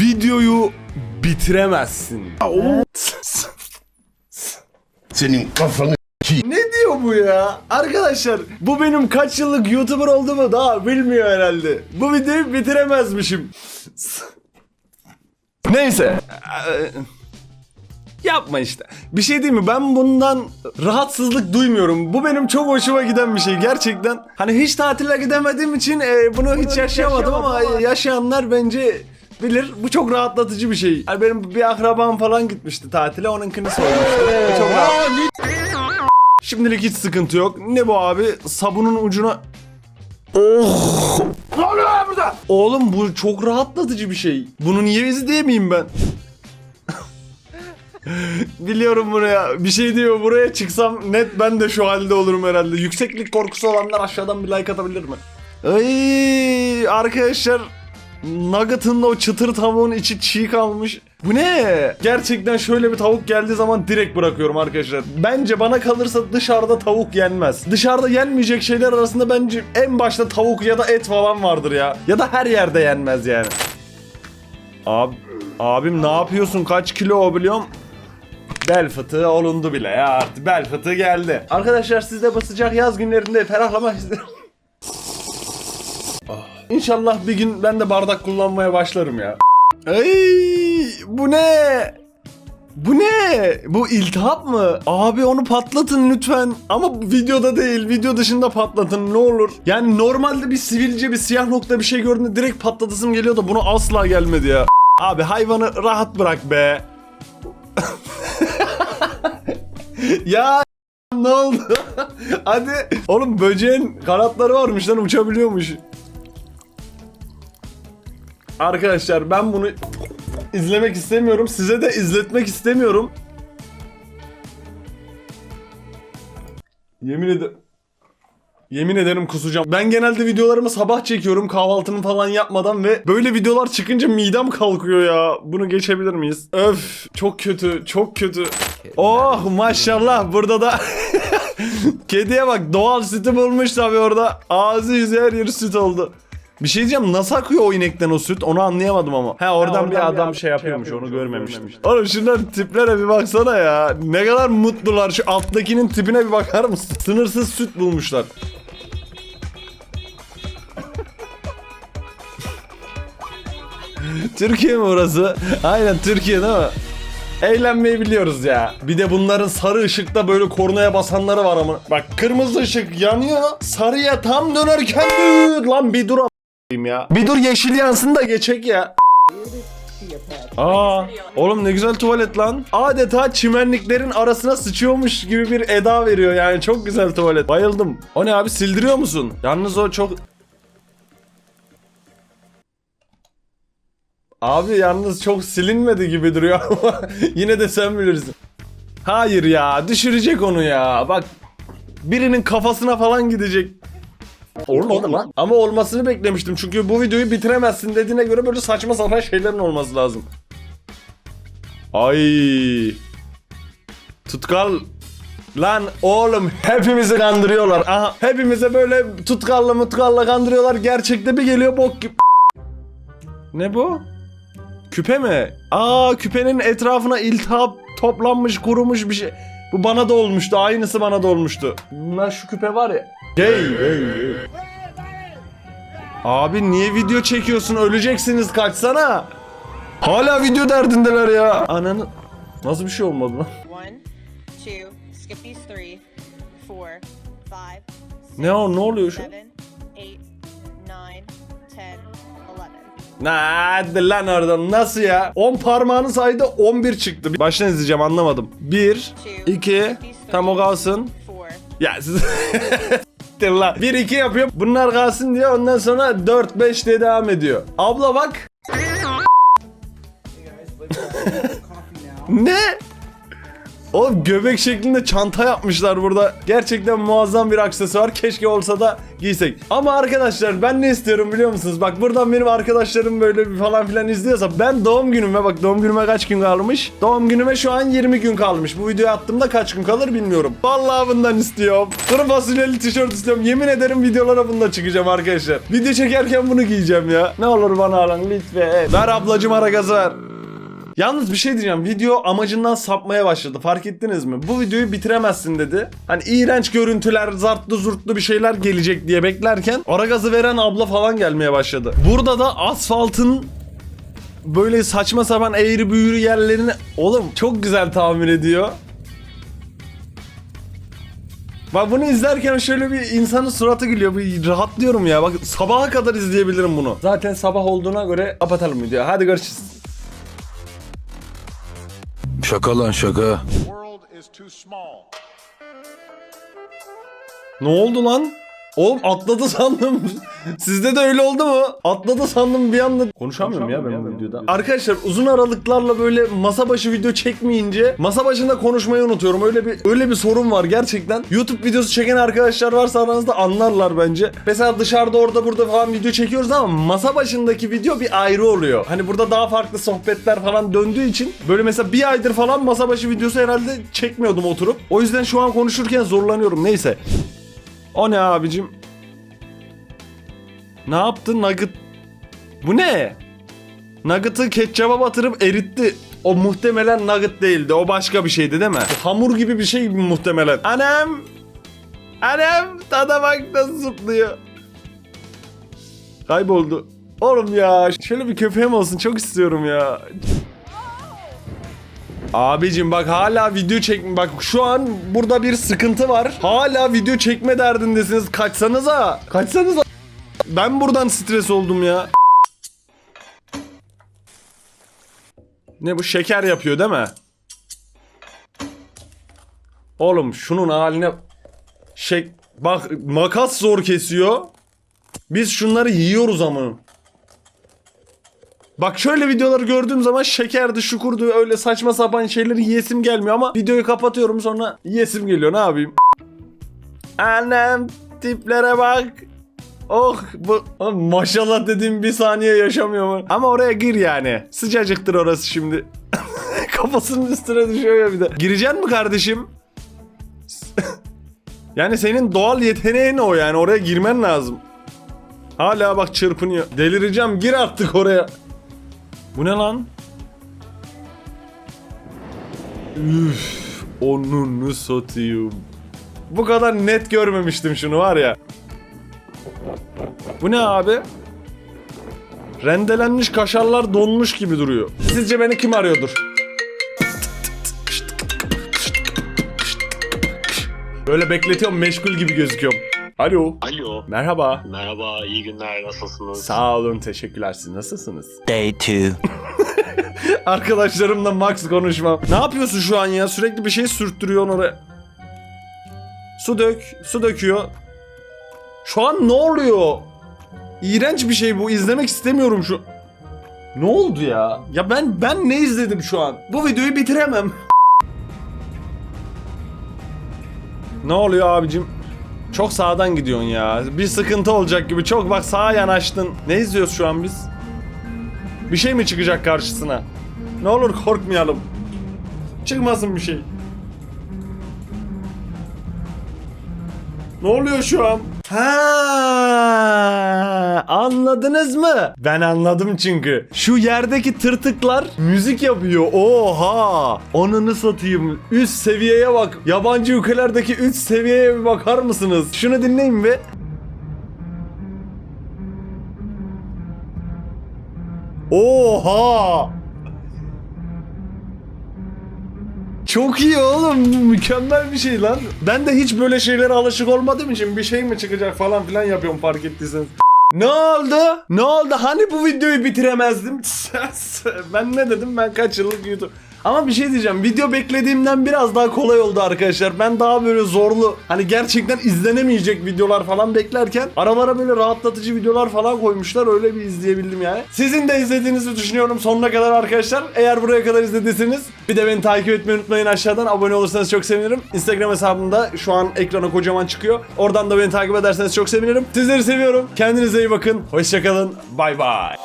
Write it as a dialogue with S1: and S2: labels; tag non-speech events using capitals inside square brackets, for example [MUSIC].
S1: videoyu bitiremezsin.
S2: Senin kafanı
S1: Ne diyor bu ya? Arkadaşlar bu benim kaç yıllık YouTuber olduğumu daha bilmiyor herhalde. Bu videoyu bitiremezmişim. Neyse. Ee, Yapma işte. Bir şey değil mi? Ben bundan rahatsızlık duymuyorum. Bu benim çok hoşuma giden bir şey gerçekten. Hani hiç tatile gidemediğim için e, bunu hiç yaşayamadım ama yaşayanlar bence bilir. Bu çok rahatlatıcı bir şey. Hani benim bir akrabam falan gitmişti tatile. Onunkini sormuştu. Çok rahat. Şimdilik hiç sıkıntı yok. Ne bu abi? Sabunun ucuna... Oh! Ne oluyor burada? Oğlum bu çok rahatlatıcı bir şey. Bunu niye izleyemeyeyim ben? [LAUGHS] Biliyorum buraya. Bir şey diyor buraya çıksam net ben de şu halde olurum herhalde. Yükseklik korkusu olanlar aşağıdan bir like atabilir mi? Ay arkadaşlar Nugget'ın o çıtır tavuğun içi çiğ kalmış. Bu ne? Gerçekten şöyle bir tavuk geldiği zaman direkt bırakıyorum arkadaşlar. Bence bana kalırsa dışarıda tavuk yenmez. Dışarıda yenmeyecek şeyler arasında bence en başta tavuk ya da et falan vardır ya. Ya da her yerde yenmez yani. Abi, abim ne yapıyorsun? Kaç kilo o biliyorum? Bel fıtığı olundu bile ya artık bel fıtığı geldi. Arkadaşlar siz de bu sıcak yaz günlerinde ferahlamak isterim. [LAUGHS] Ah, İnşallah bir gün ben de bardak kullanmaya başlarım ya. Ay, bu ne? Bu ne? Bu iltihap mı? Abi onu patlatın lütfen. Ama videoda değil, video dışında patlatın ne olur. Yani normalde bir sivilce, bir siyah nokta bir şey gördüğümde direkt patlatasım geliyor da bunu asla gelmedi ya. Abi hayvanı rahat bırak be. [LAUGHS] ya ne oldu? [LAUGHS] Hadi. Oğlum böceğin kanatları varmış lan uçabiliyormuş. Arkadaşlar ben bunu izlemek istemiyorum. Size de izletmek istemiyorum. Yemin ederim. Yemin ederim kusacağım. Ben genelde videolarımı sabah çekiyorum kahvaltımı falan yapmadan ve böyle videolar çıkınca midem kalkıyor ya. Bunu geçebilir miyiz? Öf çok kötü çok kötü. Oh maşallah burada da [LAUGHS] kediye bak doğal sütü bulmuş tabii orada. Ağzı yüzü her yeri süt oldu. Bir şey diyeceğim nasıl akıyor o inekten o süt onu anlayamadım ama. He oradan, bir adam şey yapıyormuş onu görmemiştim. Oğlum şunların tiplere bir baksana ya. Ne kadar mutlular şu alttakinin tipine bir bakar mısın? Sınırsız süt bulmuşlar. [LAUGHS] Türkiye mi orası? Aynen Türkiye değil mi? Eğlenmeyi biliyoruz ya. Bir de bunların sarı ışıkta böyle kornaya basanları var ama. Bak kırmızı ışık yanıyor. Sarıya tam dönerken. Lan bir dur ya. Bir dur yeşil yansın da geçek ya. Aa, oğlum ne güzel tuvalet lan. Adeta çimenliklerin arasına sıçıyormuş gibi bir eda veriyor yani çok güzel tuvalet. Bayıldım. O ne abi sildiriyor musun? Yalnız o çok Abi yalnız çok silinmedi gibi duruyor [LAUGHS] ama yine de sen bilirsin. Hayır ya düşürecek onu ya. Bak birinin kafasına falan gidecek.
S2: Olmadı lan.
S1: Ama olmasını beklemiştim çünkü bu videoyu bitiremezsin dediğine göre böyle saçma sapan şeylerin olması lazım. Ay. Tutkal Lan oğlum hepimizi kandırıyorlar. Aha hepimize böyle tutkallı mutkalla kandırıyorlar. Gerçekte bir geliyor bok gibi. Ne bu? Küpe mi? Aa küpenin etrafına iltihap toplanmış kurumuş bir şey. Bu bana da olmuştu. Aynısı bana da olmuştu. Bunlar şu küpe var ya. Gay, gay, gay. Abi niye video çekiyorsun? Öleceksiniz kaçsana. Hala video derdindeler ya. Ananı... Nasıl bir şey olmadı lan? Ne o ne oluyor şu? hadi lan oradan nasıl ya? 10 parmağını saydı 11 çıktı. Baştan izleyeceğim anlamadım. 1, 2, tam o kalsın. Ya siz... [LAUGHS] S**tir lan. 1 2 yapıyor. Bunlar kalsın diye ondan sonra 4 5 diye devam ediyor. Abla bak. [LAUGHS] ne? Oğlum göbek şeklinde çanta yapmışlar burada. Gerçekten muazzam bir aksesuar. Keşke olsa da giysek. Ama arkadaşlar ben ne istiyorum biliyor musunuz? Bak buradan benim arkadaşlarım böyle bir falan filan izliyorsa ben doğum günüme bak doğum günüme kaç gün kalmış? Doğum günüme şu an 20 gün kalmış. Bu videoyu attığımda kaç gün kalır bilmiyorum. Vallahi bundan istiyorum. Kuru fasulyeli tişört istiyorum. Yemin ederim videolara bununla çıkacağım arkadaşlar. Video çekerken bunu giyeceğim ya. Ne olur bana alın lütfen. Ver ablacım ara gazı ver. Yalnız bir şey diyeceğim. Video amacından sapmaya başladı. Fark ettiniz mi? Bu videoyu bitiremezsin dedi. Hani iğrenç görüntüler, zartlı zurtlu bir şeyler gelecek diye beklerken ara gazı veren abla falan gelmeye başladı. Burada da asfaltın böyle saçma sapan eğri büğrü yerlerini oğlum çok güzel tahmin ediyor. Bak bunu izlerken şöyle bir insanın suratı gülüyor. Bir rahatlıyorum ya. Bak sabaha kadar izleyebilirim bunu. Zaten sabah olduğuna göre kapatalım videoyu. Hadi görüşürüz.
S3: Şaka lan şaka.
S1: Ne oldu lan? Oğlum atladı sandım. [LAUGHS] Sizde de öyle oldu mu? Atladı sandım bir anda. Konuşamıyorum ya ben bu videoda. Arkadaşlar uzun aralıklarla böyle masa başı video çekmeyince masa başında konuşmayı unutuyorum. Öyle bir öyle bir sorun var gerçekten. YouTube videosu çeken arkadaşlar varsa aranızda anlarlar bence. Mesela dışarıda orada burada falan video çekiyoruz ama masa başındaki video bir ayrı oluyor. Hani burada daha farklı sohbetler falan döndüğü için böyle mesela bir aydır falan masa başı videosu herhalde çekmiyordum oturup. O yüzden şu an konuşurken zorlanıyorum. Neyse. O ne abicim? Ne yaptı Nugget? Bu ne? Nugget'ı ketçaba batırıp eritti. O muhtemelen Nugget değildi. O başka bir şeydi değil mi? Hamur gibi bir şey muhtemelen. Anam! Anam! Tada bak nasıl zıplıyor. Kayboldu. Oğlum ya şöyle bir köpeğim olsun çok istiyorum ya. Abicim bak hala video çek bak şu an burada bir sıkıntı var. Hala video çekme derdindesiniz. Kaçsanıza. Kaçsanıza. Ben buradan stres oldum ya. Ne bu şeker yapıyor değil mi? Oğlum şunun haline şek bak makas zor kesiyor. Biz şunları yiyoruz ama. Bak şöyle videoları gördüğüm zaman şekerdi, şukurdu öyle saçma sapan şeyleri yiyesim gelmiyor ama videoyu kapatıyorum sonra yiyesim geliyor ne yapayım? Annem tiplere bak. Oh bu Oğlum, maşallah dediğim bir saniye yaşamıyor mu? Ama oraya gir yani. Sıcacıktır orası şimdi. [LAUGHS] Kafasının üstüne düşüyor ya bir de. Gireceksin mi kardeşim? [LAUGHS] yani senin doğal yeteneğin o yani oraya girmen lazım. Hala bak çırpınıyor. Delireceğim gir artık oraya. Bu ne lan? Üf, onunu satayım. Bu kadar net görmemiştim şunu var ya. Bu ne abi? Rendelenmiş kaşarlar donmuş gibi duruyor. Sizce beni kim arıyordur? Böyle bekletiyorum meşgul gibi gözüküyorum. Alo.
S4: Alo.
S1: Merhaba.
S4: Merhaba, iyi günler. Nasılsınız?
S1: Sağ olun teşekkürler siz nasılsınız?
S3: Day 2. [LAUGHS]
S1: Arkadaşlarımla max konuşmam. Ne yapıyorsun şu an ya? Sürekli bir şey sürttürüyorsun oraya. Su dök. Su döküyor. Şu an ne oluyor? İğrenç bir şey bu. İzlemek istemiyorum şu. Ne oldu ya? Ya ben ben ne izledim şu an? Bu videoyu bitiremem. [LAUGHS] ne oluyor abicim? Çok sağdan gidiyorsun ya. Bir sıkıntı olacak gibi. Çok bak sağa yanaştın. Ne izliyoruz şu an biz? Bir şey mi çıkacak karşısına? Ne olur korkmayalım. Çıkmasın bir şey. Ne oluyor şu an? Ha, anladınız mı? Ben anladım çünkü. Şu yerdeki tırtıklar müzik yapıyor. Oha! Onunu satayım. Üst seviyeye bak. Yabancı ülkelerdeki üst seviyeye bir bakar mısınız? Şunu dinleyin bir. Oha! Çok iyi oğlum. Mükemmel bir şey lan. Ben de hiç böyle şeylere alışık olmadığım için bir şey mi çıkacak falan filan yapıyorum fark ettiyseniz. Ne oldu? Ne oldu? Hani bu videoyu bitiremezdim? [LAUGHS] ben ne dedim? Ben kaç yıllık YouTube... Ama bir şey diyeceğim. Video beklediğimden biraz daha kolay oldu arkadaşlar. Ben daha böyle zorlu hani gerçekten izlenemeyecek videolar falan beklerken aralara böyle rahatlatıcı videolar falan koymuşlar. Öyle bir izleyebildim yani. Sizin de izlediğinizi düşünüyorum sonuna kadar arkadaşlar. Eğer buraya kadar izlediyseniz bir de beni takip etmeyi unutmayın aşağıdan. Abone olursanız çok sevinirim. Instagram hesabımda şu an ekrana kocaman çıkıyor. Oradan da beni takip ederseniz çok sevinirim. Sizleri seviyorum. Kendinize iyi bakın. Hoşçakalın. Bay bay.